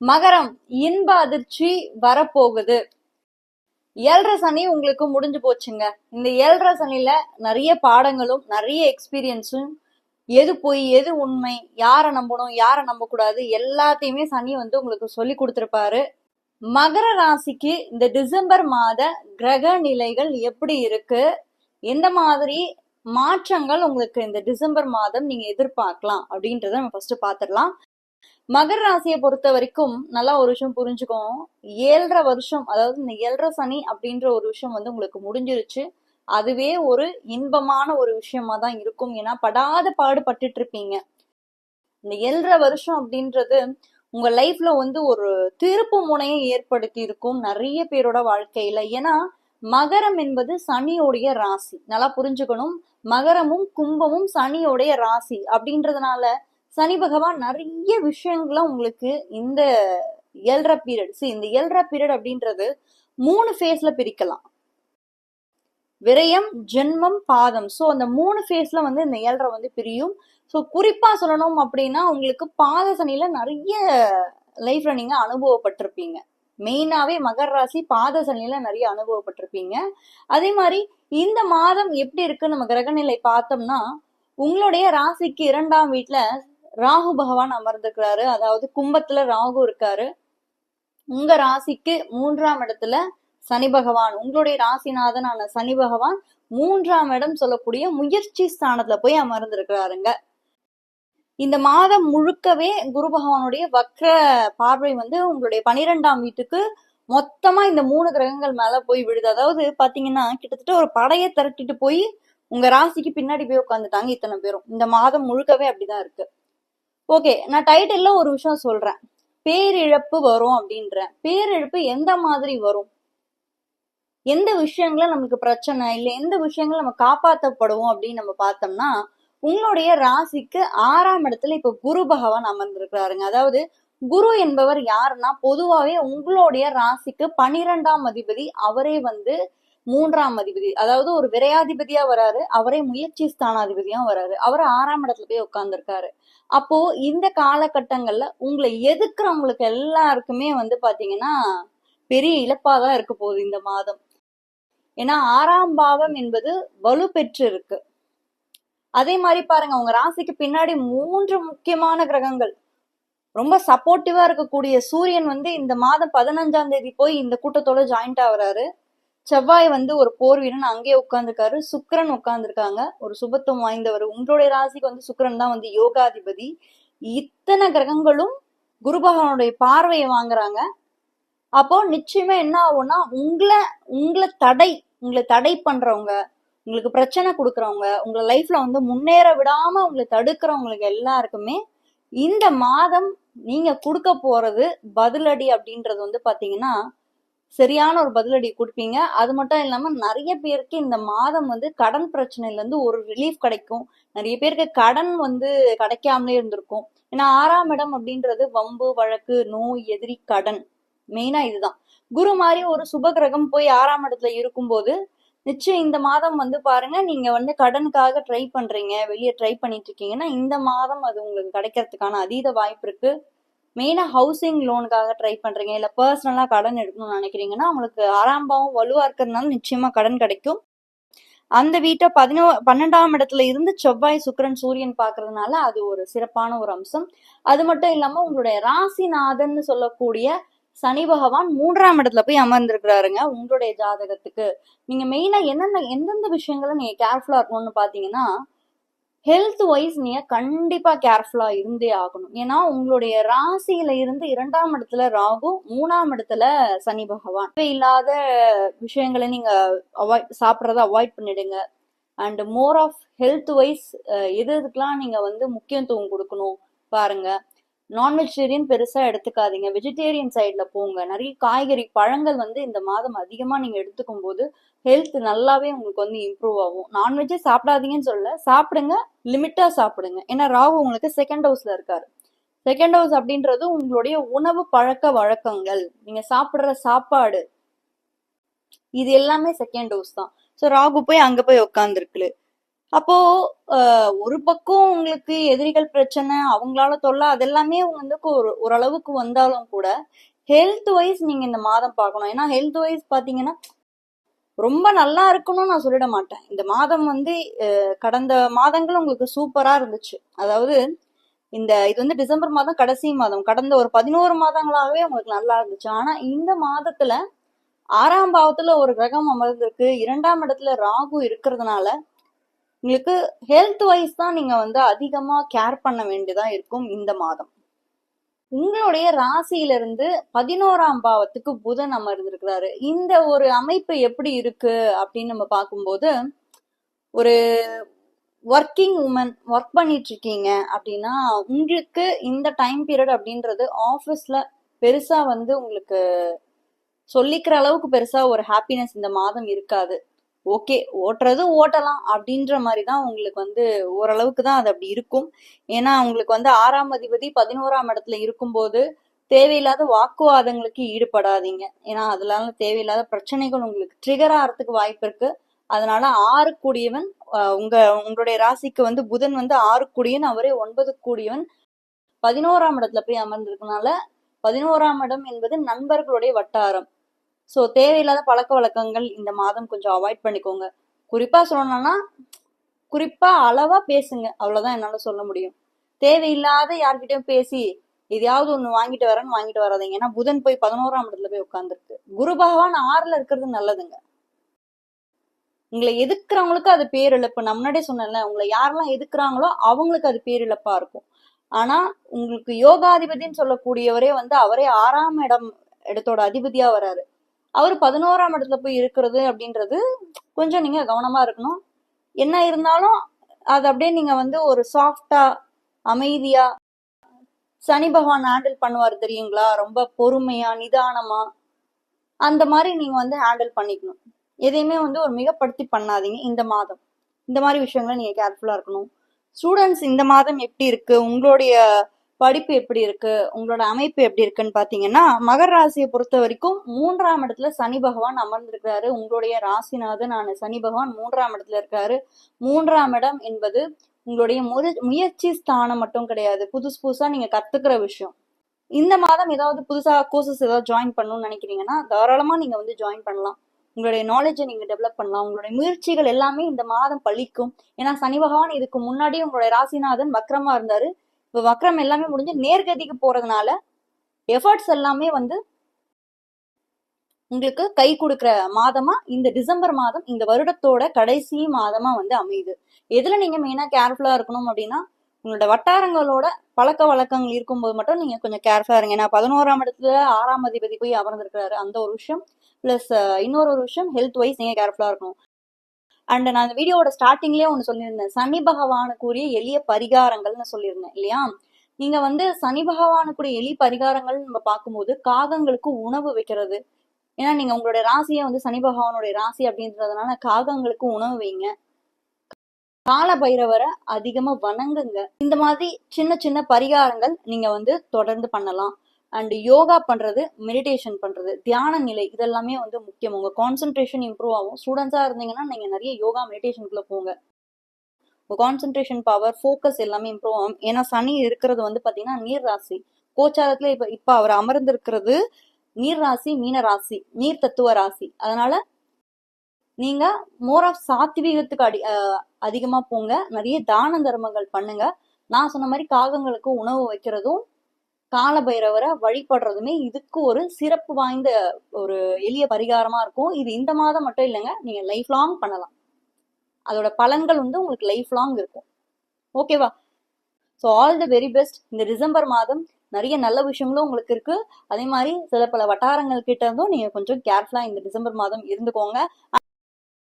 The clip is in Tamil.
மகரம் இன்ப அதிர்ச்சி வரப்போகுது. ஏழரை சனி உங்களுக்கு முடிஞ்சு போச்சுங்க. இந்த ஏழரை சனியில நிறைய பாடங்களும் நிறைய எக்ஸ்பீரியன்ஸும் எது பொய் எது உண்மை யாரை நம்பணும் யாரை நம்ப கூடாது எல்லாத்தையுமே சனி வந்து உங்களுக்கு சொல்லி கொடுத்துருப்பாரு. மகர ராசிக்கு இந்த டிசம்பர் மாத கிரக நிலைகள் எப்படி இருக்கு? எந்த மாதிரி மாற்றங்கள் உங்களுக்கு இந்த டிசம்பர் மாதம் நீங்க எதிர்பார்க்கலாம் அப்படின்றத நம்ம ஃபர்ஸ்ட் பாத்துடலாம் மகர ராசியை பொறுத்த வரைக்கும் நல்லா ஒரு விஷயம் புரிஞ்சுக்கோம். ஏழரை வருஷம் அதாவது இந்த ஏழரை சனி அப்படின்ற ஒரு விஷயம் வந்து உங்களுக்கு முடிஞ்சிருச்சு. அதுவே ஒரு இன்பமான ஒரு விஷயமா தான் இருக்கும். ஏன்னா படாத பாடுபட்டுட்டு இருப்பீங்க இந்த ஏழரை வருஷம் அப்படின்றது உங்க லைஃப்ல வந்து ஒரு திருப்பு முனையை ஏற்படுத்தி இருக்கும் நிறைய பேரோட வாழ்க்கையில. ஏன்னா மகரம் என்பது சனியோடைய ராசி. நல்லா புரிஞ்சுக்கணும். மகரமும் கும்பமும் சனியோடைய ராசி அப்படின்றதுனால சனி பகவான் நிறைய விஷயங்களை உங்களுக்கு இந்த ஏழரை பீரியட் இந்த ஏழரை பீரியட் அப்படின்றது மூணு ஃபேஸ்ல பிரிக்கலாம். விரயம் ஜென்மம் பாதம். ஸோ அந்த மூணு ஃபேஸ்ல வந்து இந்த ஏழ்ற வந்து பிரியும். ஸோ குறிப்பா சொல்லணும் அப்படின்னா உங்களுக்கு பாத சனியில நிறைய லைஃப்ல நீங்க அனுபவப்பட்டிருப்பீங்க. மெயினாவே மகர ராசி பாத சனியில நிறைய அனுபவப்பட்டிருப்பீங்க. அதே மாதிரி இந்த மாதம் எப்படி இருக்கு நம்ம கிரகநிலை பார்த்தோம்னா உங்களுடைய ராசிக்கு இரண்டாம் வீட்டுல ராகு பகவான் அமர்ந்திருக்கிறாரு அதாவது கும்பத்துல ராகு இருக்காரு. உங்க ராசிக்கு மூன்றாம் இடத்துல சனி பகவான். உங்களுடைய ராசிநாதனான சனி பகவான் மூன்றாம் இடம் சொல்லக்கூடிய முயற்சி ஸ்தானத்துல போய் அமர்ந்திருக்கிறாருங்க. இந்த மாதம் முழுக்கவே குரு பகவானுடைய வக்ர பார்வை வந்து உங்களுடைய பனிரெண்டாம் வீட்டுக்கு மொத்தமா இந்த மூணு கிரகங்கள் மேல போய் விடுது அதாவது பாத்தீங்கன்னா கிட்டத்தட்ட ஒரு படையை திரட்டிட்டு போய் உங்க ராசிக்கு பின்னாடி போய் உட்காந்துட்டாங்க இத்தனை பேரும். இந்த மாதம் முழுக்கவே அப்படிதான் இருக்கு. ஓகே நான் டைட்டில்ல ஒரு விஷயம் சொல்றேன். பேரிழப்பு வரும் அப்படின்றேன். பேரிழப்பு எந்த மாதிரி வரும்? எந்த விஷயங்கள நமக்கு பிரச்சனை இல்லை எந்த விஷயங்கள் நம்ம காப்பாற்றப்படுவோம் அப்படின்னு நம்ம பார்த்தோம்னா உங்களுடைய ராசிக்கு ஆறாம் இடத்துல இப்ப குரு பகவான் அமர்ந்திருக்கிறாருங்க. அதாவது குரு என்பவர் யாருன்னா பொதுவாவே உங்களுடைய ராசிக்கு பனிரெண்டாம் அதிபதி அவரே வந்து மூன்றாம் அதிபதி அதாவது ஒரு விரையாதிபதியா வராரு அவரே முயற்சி ஸ்தானாதிபதியா வராரு. அவர் ஆறாம் இடத்துல போய் உட்கார்ந்துருக்காரு. அப்போ இந்த காலகட்டங்கள்ல உங்களை எதுக்குறவங்களுக்கு எல்லாருக்குமே வந்து பாத்தீங்கன்னா பெரிய இழப்பாதான் இருக்க போகுது இந்த மாதம். ஏன்னா ஆறாம் பாவம் என்பது வலு பெற்று இருக்கு அதே மாதிரி பாருங்க உங்க ராசிக்கு பின்னாடி மூன்று முக்கியமான கிரகங்கள். ரொம்ப சப்போர்ட்டிவா இருக்கக்கூடிய சூரியன் வந்து இந்த மாதம் பதினஞ்சாம் தேதி போய் இந்த கூட்டத்தோட ஜாயிண்ட் ஆகுறாரு செவ்வாய் வந்து ஒரு போர் வீரன் அங்கேயே உட்காந்துருக்காரு சுக்கரன் உட்காந்துருக்காங்க ஒரு சுபத்துவம் வாய்ந்தவர். உங்களுடைய ராசிக்கு வந்து சுக்கரன் தான் வந்து யோகாதிபதி. இத்தனை கிரகங்களும் குரு பகவானுடைய பார்வையை வாங்குறாங்க. அப்போ நிச்சயமா என்ன ஆகும்னா உங்களை உங்களை தடை உங்களை தடை பண்றவங்க உங்களுக்கு பிரச்சனை கொடுக்குறவங்க உங்களை லைஃப்ல வந்து முன்னேற விடாம உங்களை தடுக்கிறவங்களுக்கு எல்லாருக்குமே இந்த மாதம் நீங்க கொடுக்க போறது பதிலடி அப்படின்றது வந்து பாத்தீங்கன்னா சரியான ஒரு பதிலடி கொடுப்பீங்க. அது மட்டும் இல்லாம நிறைய பேருக்கு இந்த மாதம் வந்து கடன் பிரச்சனையில இருந்து ஒரு ரிலீஃப் கிடைக்கும். நிறைய பேருக்கு கடன் வந்து கிடைக்காமலே இருந்திருக்கும். ஏன்னா ஆறாம் இடம் அப்படின்றது வம்பு வழக்கு நோய் எதிரி கடன். மெயினா இதுதான். குரு மாதிரி ஒரு சுப கிரகம் போய் ஆறாம் இடத்துல இருக்கும்போது நிச்சயம் இந்த மாதம் வந்து பாருங்க நீங்க வந்து கடனுக்காக ட்ரை பண்றீங்க. வெளியே ட்ரை பண்ணிட்டு இருக்கீங்கன்னா இந்த மாதம் அது உங்களுக்கு கிடைக்கிறதுக்கான அதீத வாய்ப்பு இருக்கு. மெயினாக ஹவுசிங் லோனுக்காக ட்ரை பண்ணுறீங்க இல்லை பர்சனலாக கடன் எடுக்கணும்னு நினைக்கிறீங்கன்னா உங்களுக்கு ஆறாம் வலுவாக இருக்கிறதுனால நிச்சயமாக கடன் கிடைக்கும். அந்த வீட்டை பதினோ பன்னெண்டாம் இடத்துல இருந்து செவ்வாய் சுக்கிரன் சூரியன் பார்க்கறதுனால அது ஒரு சிறப்பான ஒரு அம்சம். அது மட்டும் இல்லாமல் உங்களுடைய ராசிநாதன் சொல்லக்கூடிய சனி பகவான் மூன்றாம் இடத்துல போய் அமர்ந்திருக்கிறாருங்க உங்களுடைய ஜாதகத்துக்கு. நீங்க மெயினா என்னென்ன எந்தெந்த விஷயங்களை நீங்க கேர்ஃபுல்லா இருக்கணும்னு பாத்தீங்கன்னா ஹெல்த் வைஸ் நீங்க கண்டிப்பா கேர்ஃபுல்லா இருந்தே ஆகணும். ஏன்னா உங்களுடைய ராசியில இருந்து இரண்டாம் இடத்துல ராகு மூணாம் இடத்துல சனி பகவான். இல்லாத விஷயங்களை நீங்க அவாய்ட் சாப்பிட்றத அவாய்ட் பண்ணிடுங்க. And more of health wise எது எதுக்கெல்லாம் நீங்க வந்து முக்கியத்துவம் கொடுக்கணும் பாருங்க. நான் வெஜிடேரியன் பெருசா எடுத்துக்காதீங்க. வெஜிடேரியன் சைட்ல போங்க. நிறைய காய்கறி பழங்கள் வந்து இந்த மாதம் அதிகமா நீங்க எடுத்துக்கும் போது ஹெல்த் நல்லாவே உங்களுக்கு வந்து இம்ப்ரூவ் ஆகும். நான்வெஜ்ஜே சாப்பிடாதீங்கன்னு சொல்ல சாப்பிடுங்க. லிமிட்டா சாப்பிடுங்க. ஏன்னா ராகு உங்களுக்கு செகண்ட் ஹவுஸ்ல இருக்காரு. செகண்ட் ஹவுஸ் அப்படின்றது உங்களுடைய உணவு பழக்க வழக்கங்கள். நீங்க சாப்பிடுற சாப்பாடு. இது எல்லாமே செகண்ட் ஹவுஸ் தான். ஸோ ராகு போய் அங்க போய் உட்காந்துருக்கு அப்போ ஒரு பக்கம் உங்களுக்கு எதிரிகள் பிரச்சனை அவங்களால தொல்லை அதெல்லாமே வந்து ஒரு ஓரளவுக்கு வந்தாலும் கூட ஹெல்த் வைஸ் நீங்க இந்த மாதம் பார்க்கணும். ஏன்னா ஹெல்த் வைஸ் பாத்தீங்கன்னா ரொம்ப நல்லா இருக்கணும்னு நான் சொல்லிட மாட்டேன். இந்த மாதம் வந்து கடந்த மாதங்கள் உங்களுக்கு சூப்பரா இருந்துச்சு. அதாவது இந்த இது வந்து டிசம்பர் மாதம் கடைசி மாதம். கடந்த ஒரு பதினோரு மாதங்களாகவே உங்களுக்கு நல்லா இருந்துச்சு. ஆனா இந்த மாதத்துல ஆறாம் பாவத்துல ஒரு கிரகம் அமர்ந்திருக்கு. இரண்டாம் இடத்துல ராகு இருக்கிறதுனால உங்களுக்கு ஹெல்த் வைஸ் தான் நீங்க வந்து அதிகமா கேர் பண்ண வேண்டியதா இருக்கும் இந்த மாதம். உங்களுடைய ராசியிலிருந்து பதினோராம் பாவத்துக்கு புதன் அமர்ந்திருக்கிறாரு. இந்த ஒரு அமைப்பு எப்படி இருக்கு அப்படின்னு நம்ம பார்க்கும்போது ஒரு ஒர்க்கிங் உமன் ஒர்க் பண்ணிட்டு இருக்கீங்க அப்படின்னா உங்களுக்கு இந்த டைம் பீரியட் அப்படின்றது ஆஃபீஸ்ல பெருசா வந்து உங்களுக்கு சொல்லிக்கிற அளவுக்கு பெருசா ஒரு ஹாப்பினஸ் இந்த மாதம் இருக்காது. ஓகே ஓட்டுறது ஓட்டலாம் அப்படின்ற மாதிரி தான் உங்களுக்கு வந்து ஓரளவுக்கு தான் அது அப்படி இருக்கும். ஏன்னா உங்களுக்கு வந்து ஆறாம் அதிபதி பதினோராம் இடத்துல இருக்கும்போது தேவையில்லாத வாக்குவாதங்களுக்கு ஈடுபடாதீங்க. ஏன்னா அதனால தேவையில்லாத பிரச்சனைகள் உங்களுக்கு ட்ரிகர் ஆகிறதுக்கு வாய்ப்பு இருக்கு. அதனால ஆறு கூடியவன் உங்க உங்களுடைய ராசிக்கு வந்து புதன் வந்து ஆறு கூடியவன் அவரே ஒன்பது கூடியவன். பதினோராம் இடத்துல போய் அமர்ந்திருக்கனால பதினோராம் இடம் என்பது நண்பர்களுடைய வட்டாரம். ஸோ தேவையில்லாத பழக்க வழக்கங்கள் இந்த மாதம் கொஞ்சம் அவாய்ட் பண்ணிக்கோங்க. குறிப்பாக சொல்லணும்னா குறிப்பாக அளவா பேசுங்க. அவ்வளோதான் என்னால் சொல்ல முடியும். தேவையில்லாத யார்கிட்டயும் பேசி எதையாவது ஒன்று வாங்கிட்டு வரேன்னு வாங்கிட்டு வராதீங்க. ஏன்னா புதன் போய் பதினோராம் இடத்துல போய் உட்காந்துருக்கு குரு பகவான் ஆறில் இருக்கிறது நல்லதுங்க. உங்களை எதுக்குறவங்களுக்கு அது பேரிழப்பு. நான் முன்னாடியே சொன்னேன்ல உங்களை யாரெல்லாம் எதுக்குறாங்களோ அவங்களுக்கு அது பேரிழப்பா இருக்கும். ஆனா உங்களுக்கு யோகாதிபதின்னு சொல்லக்கூடியவரே வந்து அவரே ஆறாம் இடம் இடத்தோட அதிபதியா வராரு. அவர் பதினோராம் இடத்துல போய் இருக்கிறது அப்படின்றது கொஞ்சம் நீங்க கவனமா இருக்கணும். என்ன இருந்தாலும் அது அப்படியே நீங்க வந்து ஒரு சாஃப்டா அமைதியா சனி பகவான் ஹேண்டில் பண்ணுவார் தெரியுங்களா? ரொம்ப பொறுமையா நிதானமா அந்த மாதிரி நீங்க வந்து ஹேண்டில் பண்ணிக்கணும். எதையுமே வந்து ஒரு மிகப்படுத்தி பண்ணாதீங்க இந்த மாதம். இந்த மாதிரி விஷயங்களை நீங்க கேர்ஃபுல்லா இருக்கணும். ஸ்டூடெண்ட்ஸ் இந்த மாதம் எப்படி இருக்கு? உங்களுடைய படிப்பு எப்படி இருக்கு? உங்களோட அமைப்பு எப்படி இருக்குன்னு பாத்தீங்கன்னா மகர ராசியை பொறுத்த வரைக்கும் மூன்றாம் இடத்துல சனி பகவான் அமர்ந்திருக்கிறாரு. உங்களுடைய ராசிநாதன் ஆன சனி பகவான் மூன்றாம் இடத்துல இருக்காரு. மூன்றாம் இடம் என்பது உங்களுடைய முய முயற்சி ஸ்தானம் மட்டும் கிடையாது. புதுசு புதுசா நீங்க கத்துக்கிற விஷயம். இந்த மாதம் ஏதாவது புதுசா கோர்சஸ் ஏதாவது ஜாயின் பண்ணணும்னு நினைக்கிறீங்கன்னா தாராளமா நீங்க வந்து ஜாயின் பண்ணலாம். உங்களுடைய நாலேஜை நீங்க டெவலப் பண்ணலாம். உங்களுடைய முயற்சிகள் எல்லாமே இந்த மாதம் பழிக்கும். ஏன்னா சனி பகவான் இதுக்கு முன்னாடி உங்களுடைய ராசிநாதன் வக்ரமா இருந்தாரு. இப்போ வக்ரம் எல்லாமே முடிஞ்சு நேர்கதிக்கு போறதுனால எஃபர்ட்ஸ் எல்லாமே வந்து உங்களுக்கு கை கொடுக்குற மாதமா இந்த டிசம்பர் மாதம் இந்த வருடத்தோட கடைசி மாதமா வந்து அமையுது. எதுல நீங்க மெயினா கேர்ஃபுல்லா இருக்கணும் அப்படின்னா உங்களோட வட்டாரங்களோட பழக்க வழக்கங்கள் இருக்கும்போது மட்டும் நீங்க கொஞ்சம் கேர்ஃபுல்லா இருங்க. ஏன்னா பதினோராம் இடத்துல ஆறாம் அதிபதி போய் அமர்ந்திருக்கிறாரு. அந்த ஒரு விஷயம் பிளஸ் இன்னொரு ஒரு விஷயம் ஹெல்த் வைஸ் நீங்க கேர்ஃபுல்லா இருக்கணும். அண்ட் நான் அந்த வீடியோவோட ஸ்டார்டிங்லயே ஒன்று சொல்லியிருந்தேன். சனி பகவானுக்குரிய எளிய பரிகாரங்கள்னு சொல்லியிருந்தேன் இல்லையா? நீங்க வந்து சனி பகவானுக்குரிய எளிய பரிகாரங்கள் நம்ம பார்க்கும்போது காகங்களுக்கு உணவு வைக்கிறது. ஏன்னா நீங்க உங்களுடைய ராசியை வந்து சனி பகவானுடைய ராசி அப்படின்றதுனால காகங்களுக்கு உணவு வைங்க. கால பைரவரை அதிகமா வணங்குங்க. இந்த மாதிரி சின்ன சின்ன பரிகாரங்கள் நீங்க வந்து தொடர்ந்து பண்ணலாம். அண்ட் யோகா பண்றது மெடிடேஷன் பண்றது தியான நிலை இதெல்லாமே வந்து முக்கியம். உங்க கான்சென்ட்ரேஷன் இம்ப்ரூவ் ஆகும். ஸ்டூடெண்ட்ஸா இருந்தீங்கன்னா நீங்க நிறைய யோகா மெடிடேஷனுக்குள்ள போங்க. உங்க கான்சென்ட்ரேஷன் பவர் ஃபோக்கஸ் எல்லாமே இம்ப்ரூவ் ஆகும். ஏன்னா சனி இருக்கிறது வந்து பாத்தீங்கன்னா நீர் ராசி. கோச்சாரத்துல இப்ப இப்ப அவர் அமர்ந்திருக்கிறது நீர் ராசி மீன ராசி நீர் தத்துவ ராசி. அதனால நீங்க மோர் ஆஃப் சாத்வீகத்துக்கு அடி அதிகமா போங்க. நிறைய தான தர்மங்கள் பண்ணுங்க. நான் சொன்ன மாதிரி காகங்களுக்கு உணவு வைக்கிறதும் காலபைரவரை வழிபடுறதுமே இதுக்கு ஒரு சிறப்பு வாய்ந்த ஒரு எளிய பரிகாரமா இருக்கும். இது இந்த மாதம் மட்டும் இல்லைங்க நீங்க லைஃப் லாங் பண்ணலாம். அதோட பலன்கள் வந்து உங்களுக்கு லைஃப் லாங் இருக்கும். ஓகேவா so all the very best இந்த டிசம்பர் மாதம் நிறைய நல்ல விஷயங்களும் உங்களுக்கு இருக்கு. அதே மாதிரி சில பல வட்டாரங்கள் கிட்ட இருந்தும் நீங்க கொஞ்சம் கேர்ஃபுல்லா இந்த டிசம்பர் மாதம் இருந்துக்கோங்க.